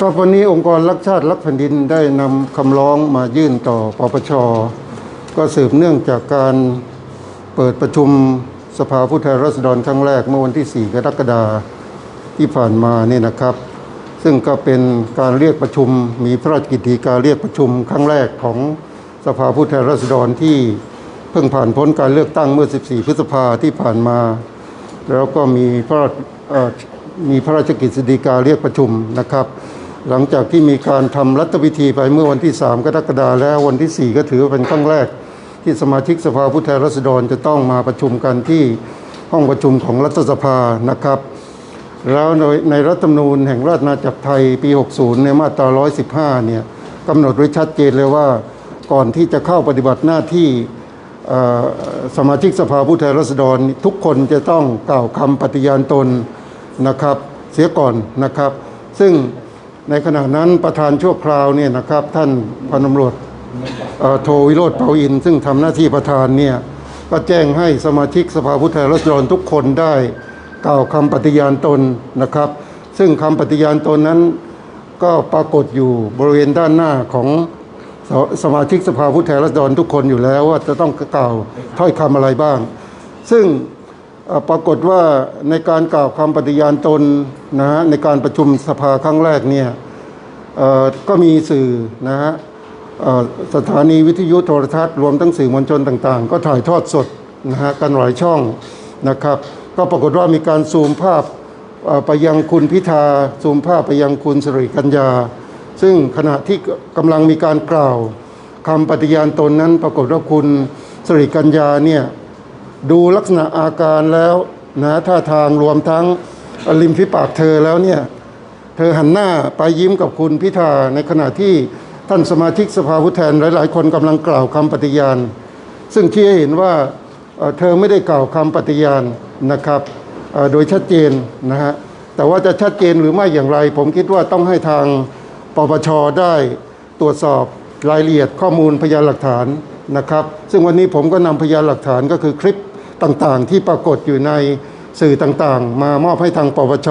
ก็วันนี้องค์กรรักชาติรักแผ่นดินได้นำคำร้องมายื่นต่อปปช ก็สืบเนื่องจากการเปิดประชุมสภาผู้แทนราษฎรครั้งแรกเมื่อวันที่ 4 กรกฎาคมที่ผ่านมานี่นะครับ ซึ่งก็เป็นการเรียกประชุมมีพระราชกิจการเรียกประชุมครั้งแรกของสภาผู้แทนราษฎรที่เพิ่งผ่านพ้นการเลือกตั้งเมื่อ 14 พฤษภาที่ผ่านมา แล้วก็มีพระราชมีพระราชกิจสีกาเรียกประชุมนะครับ หลังจากที่มีการทำรัฐพิธีไปเมื่อวันที่ 3 กรกฎาคมแล้ววันที่ 4 ก็ถือว่าเป็นครั้งแรก ที่สมาชิกสภาผู้แทนราษฎรจะต้องมาประชุมกันที่ห้องประชุมของรัฐสภานะครับ แล้วในในรัฐธรรมนูญแห่งราชอาณาจักรไทยปี 60 ในมาตรา 115 เนี่ยกำหนดไว้ชัดเจนเลยว่าก่อนที่จะเข้าปฏิบัติหน้าที่สมาชิกสภาผู้แทนราษฎรทุกคนจะต้องกล่าวคำปฏิญาณตนนะครับ เสียก่อนนะครับ ซึ่ง ในขณะนั้นประธานชั่วคราวเนี่ยนะครับ ท่านพันตำรวจโทวิโรธเปาอิน ซึ่งทำหน้าที่ประธานเนี่ยก็แจ้งให้สมาชิกสภาผู้แทนราษฎรทุกคนได้ กล่าวคำปฏิญาณตนนะครับ ซึ่งคำปฏิญาณตนนั้น ก็ปรากฏอยู่บริเวณด้านหน้าของสสมาชิกสภาผู้แทนราษฎรทุกคนอยู่แล้วว่าจะต้องกล่าวถ้อยคำอะไรบ้าง ซึ่ง ปรากฏว่าในการกล่าวคำปฏิญาณตนนะฮะในการประชุมสภาครั้งแรกเนี่ยก็มีสื่อนะฮะสถานีวิทยุโทรทัศน์รวมทั้งสื่อมวลชนต่างๆ ก็ถ่ายทอดสดนะฮะกันหลายช่องนะครับ ก็ปรากฏว่ามีการซูมภาพไปยังคุณพิธาซูมภาพไปยังคุณสิริกัญญา ซึ่งขณะที่กำลังมีการกล่าวคำปฏิญาณตนนั้น ปรากฏว่าคุณสิริกัญญาเนี่ย ดูลักษณะอาการแล้วนะท่าทางรวมทั้งริมฝีปากเธอแล้วเนี่ย เธอหันหน้าไปยิ้มกับคุณพิธาในขณะที่ท่านสมาชิกสภาผู้แทนหลาย ๆ คนกำลังกล่าวคำปฏิญาณ ซึ่งที่เห็นว่าเธอไม่ได้กล่าวคำปฏิญาณนะครับโดยชัดเจนนะฮะแต่ว่าจะชัดเจนหรือไม่อย่างไร ผมคิดว่าต้องให้ทางปปชได้ตรวจสอบรายละเอียดข้อมูลพยานหลักฐานนะครับ ซึ่งวันนี้ผมก็นำพยานหลักฐานก็คือคลิป ต่างๆ ที่ปรากฏอยู่ในสื่อต่างๆ มามอบให้ทางปปช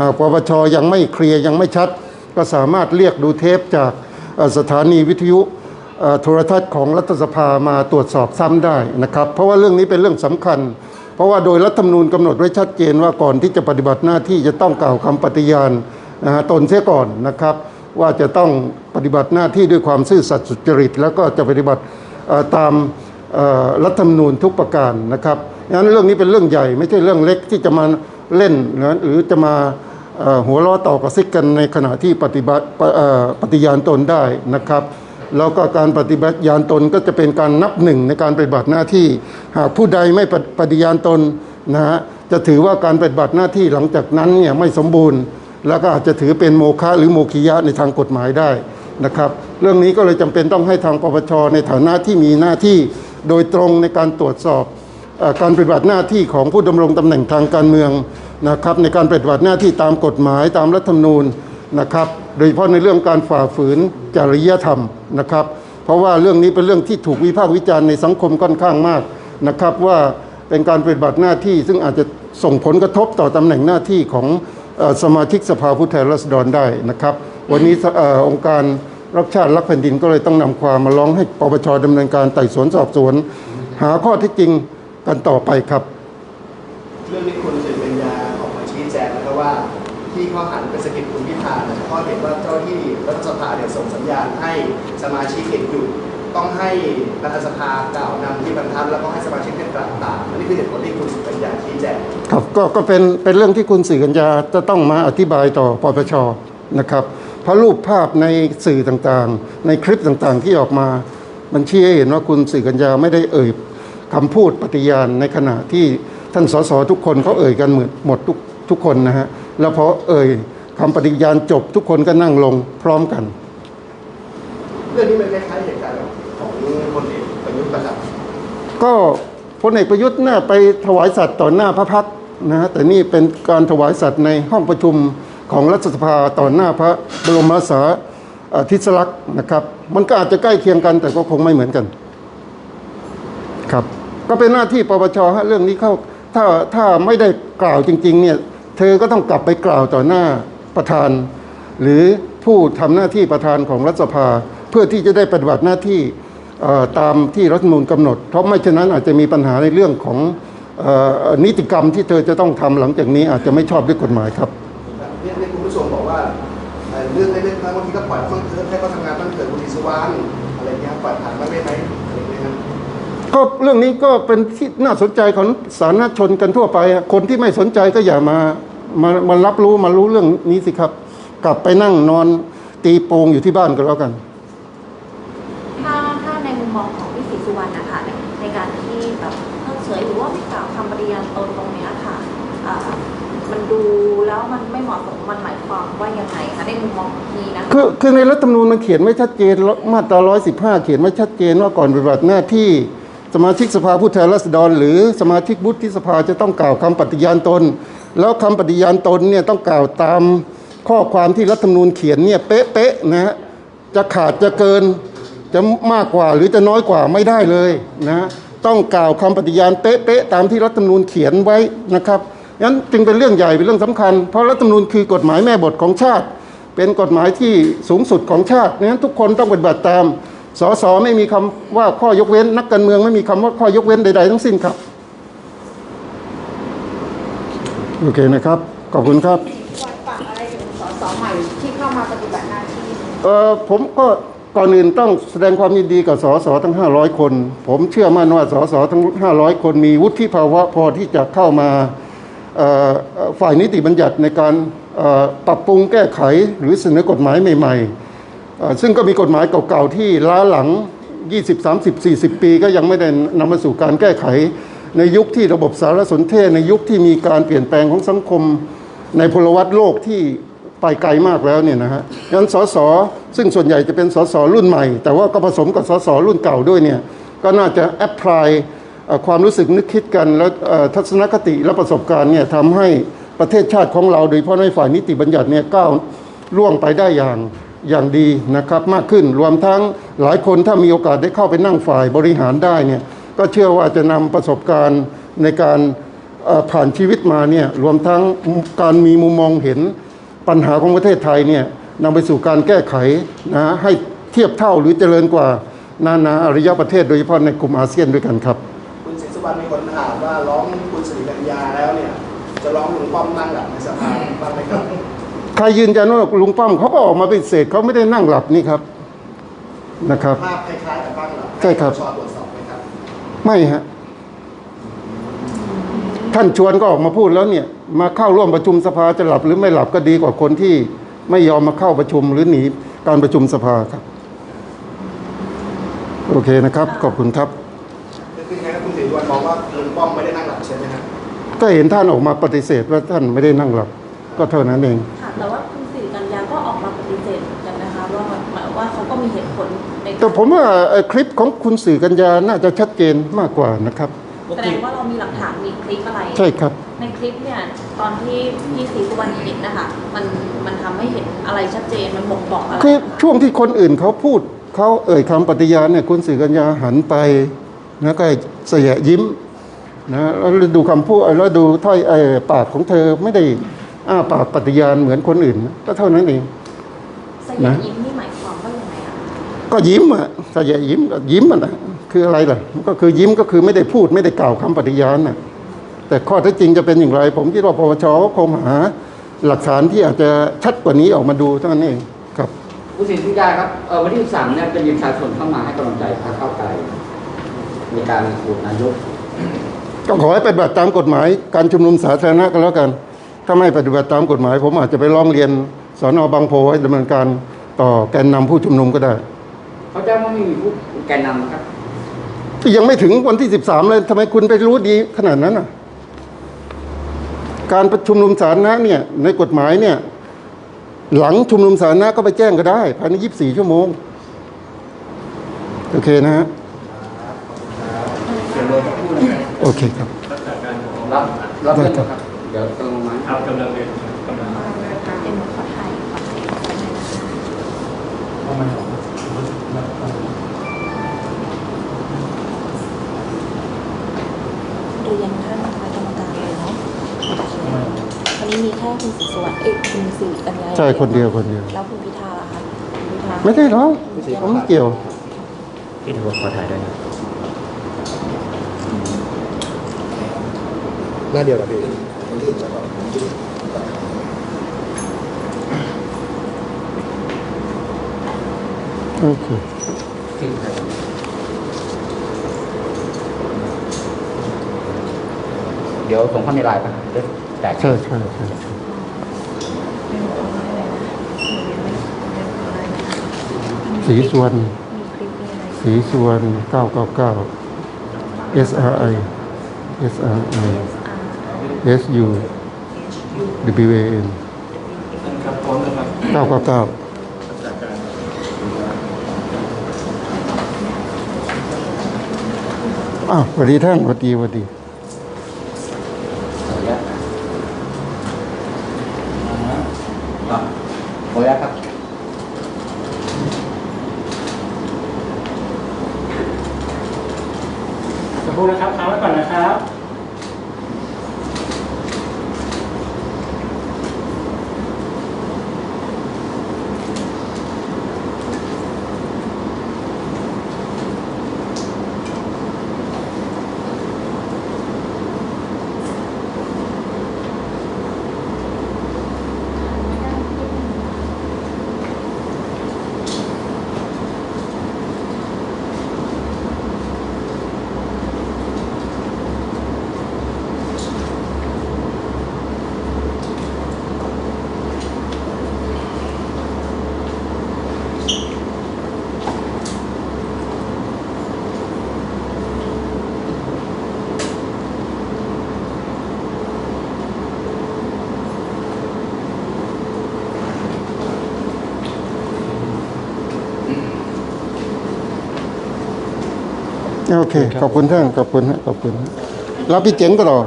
หากปปชยังไม่เคลียร์ยังไม่ชัด ก็สามารถเรียกดูเทปจากสถานีวิทยุโทรทัศน์ของรัฐสภามาตรวจสอบซ้ำได้นะครับ เพราะว่าเรื่องนี้เป็นเรื่องสำคัญ เพราะว่าโดยรัฐธรรมนูญกำหนดไว้ชัดเจนว่าก่อนที่จะปฏิบัติหน้าที่จะต้องกล่าวคำปฏิญาณนะฮะตนเสียก่อนนะครับ ว่าจะต้องปฏิบัติหน้าที่ด้วยความซื่อสัตย์สุจริต แล้วก็จะปฏิบัติตาม รัฐธรรมนูญทุกประการนะครับงั้นเรื่องนี้เป็นเรื่องใหญ่ไม่ใช่เรื่องเล็กที่จะมาเล่นหรือจะมาหัวล้อต่อกระซิกกันในขณะที่ปฏิบัติปฏิญาณตนได้นะครับแล้วก็การปฏิบัติญาณตนก็จะเป็นการนับหนึ่งในการปฏิบัติหน้าที่ หากผู้ใดไม่ปฏิญาณตนนะฮะจะถือว่าการปฏิบัติหน้าที่หลังจากนั้นเนี่ยไม่สมบูรณ์ แล้วก็อาจจะถือเป็นโมฆะหรือโมคิยะในทางกฎหมายได้นะครับ เรื่องนี้ก็เลยจำเป็นต้องให้ทางปปชในฐานะที่มีหน้าที่ โดยตรงในการตรวจสอบอการปฏิบัติหน้าที่ของผู้ดำรงตำแหน่งทางการเมืองนะครับในการปฏิบัติหน้าที่ตามกฎหมายตามรัฐธรรมนูญนะครับ โดยเฉพาะในเรื่องการฝ่าฝืนจริยธรรมนะครับ เพราะว่าเรื่องนี้เป็นเรื่องที่ถูกวิพากษ์วิจารณ์ในสังคมค่อนข้างมากนะครับว่าเป็นการปฏิบัติหน้าที่ซึ่งอาจจะส่งผลกระทบต่อตำแหน่งหน้าที่ของสมาชิกสภาผู้แทนราษฎรได้นะครับ วันนี้อองค์การ รักชาติรักแผ่นดินก็เลยต้องนำความมาร้องให้ปปชดำเนินการไต่สวนสอบสวน หาข้อเที่จริงกันต่อไปครับ เรื่องนี้คุณสิริกัญญาออกมาชี้แจงนะครับว่า ที่เขาหันไปสะกิดคุณพิธาเนี่ยเพราะเห็นว่าเจ้าที่รัฐสภาเนี่ยส่งสัญญาณให้สมาชิกเห็นอยู่ต้องให้รัฐสภากล่าวนำที่บรรทัดแล้วก็ให้สมาชิกได้กล่าวตามอันนี้คือเหตุผลที่คุณสิริกัญญาชี้แจงครับก็ก็เป็นเป็นเรื่องที่คุณสื่อกัญญาจะต้องมาอธิบายต่อปปชนะครับ เพราะรูปภาพในสื่อต่างๆ ในคลิปต่างๆที่ออกมา มันชี้ให้เห็นว่าคุณสื่อกัญญาไม่ได้เอ่ยคำพูดปฏิญาณในขณะที่ท่านสสทุกคนเขาเอ่ยกันหมดหมดทุกทุกคนนะฮะแล้วพอเอ่ยคำปฏิญาณจบทุกคนก็นั่งลงพร้อมกัน เรื่องนี้มันคล้ายๆเหตุการณ์ของพลเอกประยุทธ์นะครับก็พลเอกประยุทธ์น่าไปถวายสัตว์ต่อหน้าพระพักตร์นะฮะแต่นี่เป็นการถวายสัตว์ในห้องประชุม ของรัฐสภาต่อหน้าพระบรมสาเอ่อทิศลักษณ์นะครับ มันก็อาจจะใกล้เคียงกันแต่ก็คงไม่เหมือนกัน ครับ ก็เป็นหน้าที่ปปชฮะเรื่องนี้เข้าถ้าถ้าไม่ได้กล่าวจริง ๆ เนี่ย เธอก็ต้องกลับไปกล่าวต่อหน้าประธาน หรือผู้ทำหน้าที่ประธานของรัฐสภา เพื่อที่จะได้ปฏิบัติหน้าที่ตามที่รัฐมนูญกำหนด เพราะไม่เช่นนั้นอาจจะมีปัญหาในเรื่องของอนิติกรรมที่เธอจะต้องทำหลังจากนี้อาจจะไม่ชอบด้วยกฎหมายครับ ก็ปล่อยบ้างเถอะให้เขาทำงานบ้างเถอะคุณศรีสุวรรณอะไรเงี้ยปล่อยผ่านบ้างได้ไหมอะไรเงี้ยครับก็เรื่องนี้ก็เป็นที่น่าสนใจของสาธารณชนกันทั่วไปอะคนที่ไม่สนใจก็อย่ามามามารับรู้มารู้เรื่องนี้สิครับ กลับไปนั่งนอนตีโปงอยู่ที่บ้านก็แล้วกัน ถ้าถ้าในมุมมองของพี่ศรีสุวรรณนะคะในในการที่แบบเพิกเฉยหรือว่าไม่กล่าวคำปฏิญาณตนตรงเนี้ยค่ะอ่ามัน ดูแล้วมันไม่เหมาะสมมันหมายความว่ายังไงคะในมุมมองของพี่นะคือคือในรัฐธรรมนูญมันเขียนไว้ชัดเจนมาตรา115 เขียนไว้ชัดเจนว่าก่อนปฏิบัติหน้าที่สมาชิกสภาผู้แทนราษฎร หรือสมาชิกวุฒิสภาจะต้องกล่าวคำปฏิญาณตน แล้วคำปฏิญาณตนเนี่ยต้องกล่าวตามข้อความที่รัฐธรรมนูญเขียนเนี่ยเป๊ะๆนะฮะจะขาดจะเกินจะมากกว่าหรือจะน้อยกว่าไม่ได้เลยนะต้องกล่าวคำปฏิญาณเป๊ะๆตามที่รัฐธรรมนูญเขียนไว้นะครับ งั้นจึงเป็นเรื่องใหญ่เป็นเรื่องสำคัญ เพราะรัฐธรรมนูญคือกฎหมายแม่บทของชาติ เป็นกฎหมายที่สูงสุดของชาตินั้นทุกคนต้องปฏิบัติตามสสไม่มีคำว่าข้อยกเว้น นักการเมืองไม่มีคำว่าข้อยกเว้นใด ๆ ทั้งสิ้นครับโอเคนะครับ ขอบคุณครับฝากอะไรถึงสสใหม่ที่เข้ามาปฏิบัติหน้าที่เอ่อผมก็ก่อนอื่นต้องแสดงความยินดีกับสสทั้ง 500 คน ผมเชื่อมั่นว่าสสทั้ง 500 คนมีวุฒิภาวะพอที่จะเข้ามา ฝ่ายนิติบัญญัติในการปรับปรุงแก้ไขหรือเสนอกฎหมายใหม่ๆ ซึ่งก็มีกฎหมายเก่าๆที่ล้าหลัง 20 30 40 ปี ก็ยังไม่ได้นำมาสู่การแก้ไข ในยุคที่ระบบสารสนเทศ ในยุคที่มีการเปลี่ยนแปลงของสังคมในพลวัตโลกที่ไปไกลมากแล้วเนี่ยนะฮะดังนั้นสสซึ่งส่วนใหญ่จะเป็นสสรุ่นใหม่ แต่ว่าก็ผสมกับสสรุ่นเก่าด้วยเนี่ยก็น่าจะแอพพลาย ความรู้สึกนึกคิดกันแล้วทัศนคติและประสบการณ์เนี่ยทำให้ประเทศชาติของเรา โดยเฉพาะในฝ่ายนิติบัญญัติเนี่ยก้าวล่วงไปได้อย่างอย่างดีนะครับมากขึ้นรวมทั้งหลายคนถ้ามีโอกาสได้เข้าไปนั่งฝ่ายบริหารได้เนี่ยก็เชื่อว่าจะนำประสบการณ์ในการผ่านชีวิตมาเนี่ยรวมทั้งการมีมุมมองเห็นปัญหาของประเทศไทยเนี่ยนำไปสู่การแก้ไขนะให้เทียบเท่าหรือเจริญกว่านานาอารยประเทศโดยเฉพาะในกลุ่มอาเซียนด้วยกันครับ วรรณมีคนถามว่าร้องคุณสิริกัญญาแล้วเนี่ย จะร้องลุงป้อมนั่งหลับในสภาบ้างไหมครับใครยืนยันว่าลุงป้อมเขาก็ออกมาปฏิเสธเขาไม่ได้นั่งหลับนี่ครับนะครับภาพคล้ายๆกับบ้างหลับใช่ครับชอตรวจสอบไหมครับ ไม่ฮะท่านชวนก็ออกมาพูดแล้วเนี่ย มาเข้าร่วมประชุมสภาจะหลับหรือไม่หลับก็ดีกว่าคนที่ไม่ยอมมาเข้าประชุมหรือหนีการประชุมสภาครับ โอเคนะครับ ขอบคุณครับ วรรณมองว่าลุงป้อมไม่ได้นั่งหลับใช่ไหมครับก็เห็นท่านออกมาปฏิเสธว่าท่านไม่ได้นั่งหลับก็เท่านั้นเองค่ะแต่ว่าคุณสิริกัญญาก็ออกมาปฏิเสธเหมือนกันนะคะว่าหมายว่าเขาก็มีเหตุผลในแต่ผมว่าเอ่อคลิปของคุณสื่อกัญญาน่าจะชัดเจนมากกว่านะครับแสดงว่าเรามีหลักฐานมีคลิปอะไร ใช่ครับ ในคลิปเนี่ยตอนที่พี่ศรีสุวรรณเห็นนะคะมันมันทำให้เห็นอะไรชัดเจนมันบ่งบอกอะไรคือช่วงที่คนอื่นเขาพูดเขาเอ่ยคำปฏิญาณเนี่ยคุณสื่อกัญญาหันไปนะก็ เสยะยิ้มนะแล้วดูคำพูดแล้วดูถ้อยเอ่อปากของเธอไม่ได้อ้าปากปฏิญาณเหมือนคนอื่นนะก็เท่านั้นเองสยามยิ้มนี่หมายความว่ายังไงอะก็ยิ้มอะเสยะยิ้มก็ยิ้มอะนะคืออะไรล่ะมันก็คือยิ้มก็คือไม่ได้พูดไม่ได้กล่าวคำปฏิญาณน่ะแต่ข้อเท็จจริงจะเป็นอย่างไร ผมคิดว่าปปชก็คงหาหลักฐานที่อาจจะชัดกว่านี้ออกมาดูเท่านั้นเองครับคุณสินทุยาครับเอ่อวันที่13เนี่ยจะมีประชาชนเข้ามาให้กำลังใจพรรคก้าวไกล ในการโหวตนายกก็ขอให้ปฏิบัติตามกฎหมาย การชุมนุมสาธารณะก็แล้วกัน ถ้าไม่ปฏิบัติตามกฎหมาย ผมอาจจะไปร้องเรียนสอนอบางโพให้ดำเนินการต่อแกนนำผู้ชุมนุมก็ได้ เขาแจ้งว่าไม่มีผู้แกนนำนะครับที่ยังไม่ถึงวันที่ 13 เลยทำไมคุณไปรู้ดีขนาดนั้นอะ การประชุมนุมสาธารณะเนี่ย ในกฎหมายเนี่ย หลังชุมนุมสาธารณะก็ไปแจ้งก็ได้ ภายใน 24 ชั่วโมง โอเคนะฮะเดี๋ ยวรอสักครู่นะครับโอเคครับ รับรับเรื่องนะครับ เดี๋ยวกำลังมาครับกำลังเรียนกำลังเอ็มขอไทยขอไทยขอไทยนะคะเรียนท่านคณะกรรมการเลยเนาะวันนี้มีแค่คุณศรีสุวรรณเอกคุณสิริกัญญาใช่คนเดียวคนเดียว แล้วคุณพิธาไม่ได้หรอกผมไม่เกี่ยว พี่ถือว่าขอถ่ายด้วยนะ หน้าเดียวกับพี่โอเคเดี๋ยวส่งเข้าในไลน์ไปเดี๋ยวแตก ใช่ใช่ใช่ใช่สีส่วนมีคลิปมี อะไรสีส่วน999 SRI SRI SU WAN 999อ้าวสวัสดีท่านสวัสดีสวัสดีอะขออนุญาตครับสักครู่นะครับค้างไว้ก่อนนะครับ โอเค ขอบคุณท่าน ขอบคุณฮะขอบคุณฮะรับพี่เจ๋งก็รอ